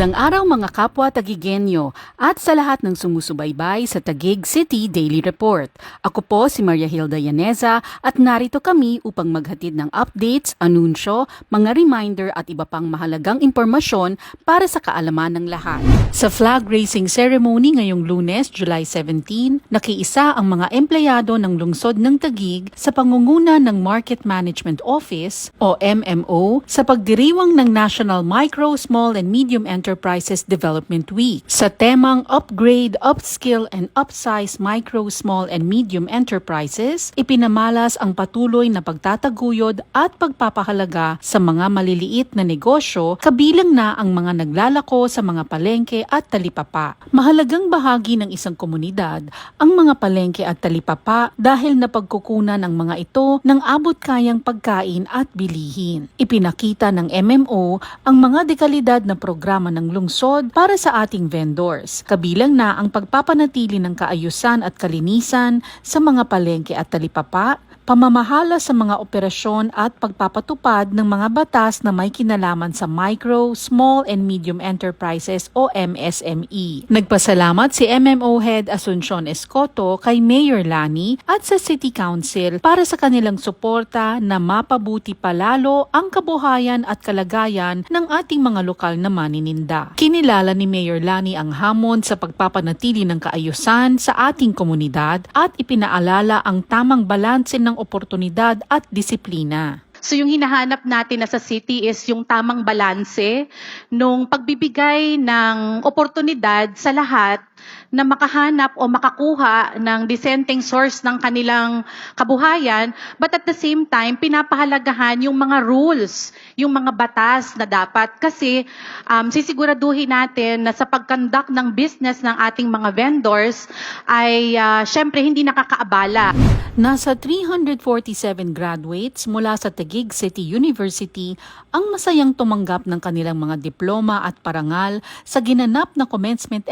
Magandang araw mga kapwa Tagigenyo at sa lahat ng sumusubaybay sa Tagig City Daily Report. Ako po si Maria Hilda Yaneza at narito kami upang maghatid ng updates, anunsyo, mga reminder at iba pang mahalagang impormasyon para sa kaalaman ng lahat. Sa flag raising ceremony ngayong lunes, July 17, nakiisa ang mga empleyado ng lungsod ng Tagig sa pangunguna ng Market Management Office o MMO sa pagdiriwang ng National Micro, Small and Medium Enterprises Development Week sa temang Upgrade, Upskill and Upsize Micro, Small and Medium Enterprises, ipinamalas ang patuloy na pagtataguyod at pagpapahalaga sa mga maliliit na negosyo kabilang na ang mga naglalako sa mga palengke at talipapa. Mahalagang bahagi ng isang komunidad ang mga palengke at talipapa dahil napagkukunan ang mga ito ng abot kayang pagkain at bilihin. Ipinakita ng MMO ang mga dekalidad na programa ng lungsod para sa ating vendors, kabilang na ang pagpapanatili ng kaayusan at kalinisan sa mga palengke at talipapa, pamamahala sa mga operasyon at pagpapatupad ng mga batas na may kinalaman sa micro, small and medium enterprises o MSME. Nagpasalamat si MMO Head Asuncion Escoto kay Mayor Lani at sa City Council para sa kanilang suporta na mapabuti palalo ang kabuhayan at kalagayan ng ating mga lokal na manininda. Kinilala ni Mayor Lani ang hamon sa pagpapanatili ng kaayusan sa ating komunidad at ipinaalala ang tamang balanse ng oportunidad at disiplina. So yung hinahanap natin na sa city is yung tamang balanse nung pagbibigay ng oportunidad sa lahat na makahanap o makakuha ng dissenting source ng kanilang kabuhayan but at the same time pinapahalagahan yung mga rules, yung mga batas na dapat kasi um, sisiguraduhin natin na sa pagkandak ng business ng ating mga vendors ay uh, syempre hindi nakakaabala. Nasa 347 graduates mula sa Taguig City University ang masayang tumanggap ng kanilang mga diploma at parangal sa ginanap na commencement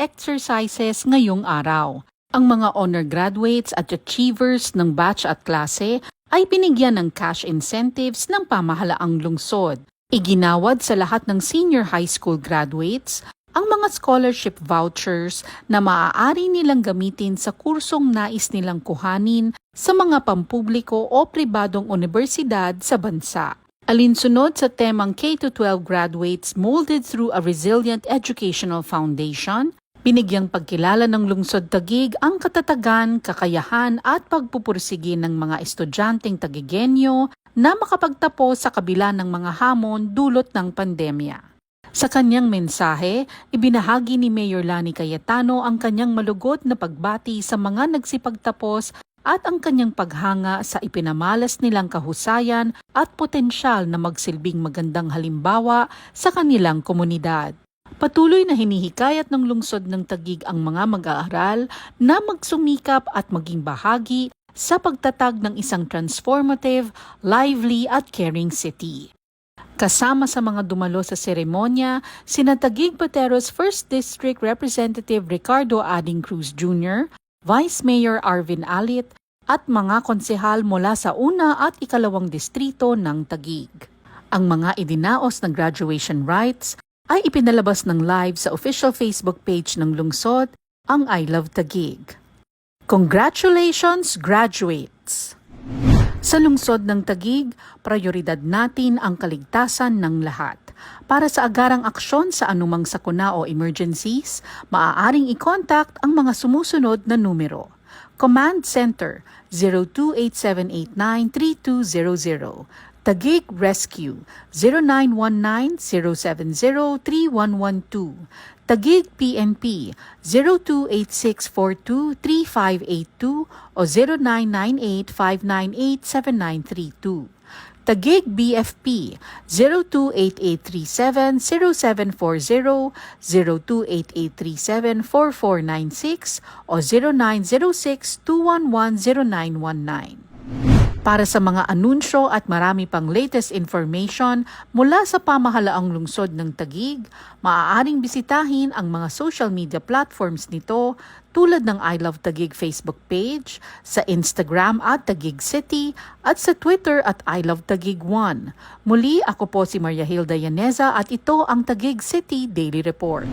exercises ngayong araw. Ang mga honor graduates at achievers ng batch at klase ay binigyan ng cash incentives ng pamahalaang lungsod. Iginawad sa lahat ng senior high school graduates ang mga scholarship vouchers na maaari nilang gamitin sa kursong nais nilang kuhanin sa mga pampubliko o pribadong universidad sa bansa. Alinsunod sa temang K-12 graduates molded through a resilient educational foundation, Binigyang pagkilala ng lungsod Tagig ang katatagan, kakayahan at pagpupursige ng mga estudyanteng Tagigenyo na makapagtapos sa kabila ng mga hamon dulot ng pandemya. Sa kanyang mensahe, ibinahagi ni Mayor Lani Cayetano ang kanyang malugod na pagbati sa mga nagsipagtapos at ang kanyang paghanga sa ipinamalas nilang kahusayan at potensyal na magsilbing magandang halimbawa sa kanilang komunidad. Patuloy na hinihikayat ng lungsod ng Tagig ang mga mag-aaral na magsumikap at maging bahagi sa pagtatag ng isang transformative, lively at caring city. Kasama sa mga dumalo sa seremonya, sina Tagig Pateros 1st District Representative Ricardo Ading Cruz Jr., Vice Mayor Arvin Alit, at mga konsehal mula sa una at ikalawang distrito ng Tagig. Ang mga idinaos ng graduation rites ay ipinalabas ng live sa official Facebook page ng lungsod, ang I Love Tagig. Congratulations, graduates! Sa lungsod ng Tagig, prioridad natin ang kaligtasan ng lahat. Para sa agarang aksyon sa anumang sakuna o emergencies, maaaring i-contact ang mga sumusunod na numero. Command Center 0287893200 Tagig Rescue 0919-070-3112 Tagig PNP 0286423582 o 0998-598-7932 Tagig BFP 028837-0740, 028837-4496 o 0906-211-0919. Para sa mga anunsyo at marami pang latest information mula sa pamahalaang lungsod ng Tagig, maaaring bisitahin ang mga social media platforms nito tulad ng I Love Tagig Facebook page, sa Instagram at Tagig City, at sa Twitter at I Love Tagig 1. Muli, ako po si Maria Hilda Yaneza at ito ang Tagig City Daily Report.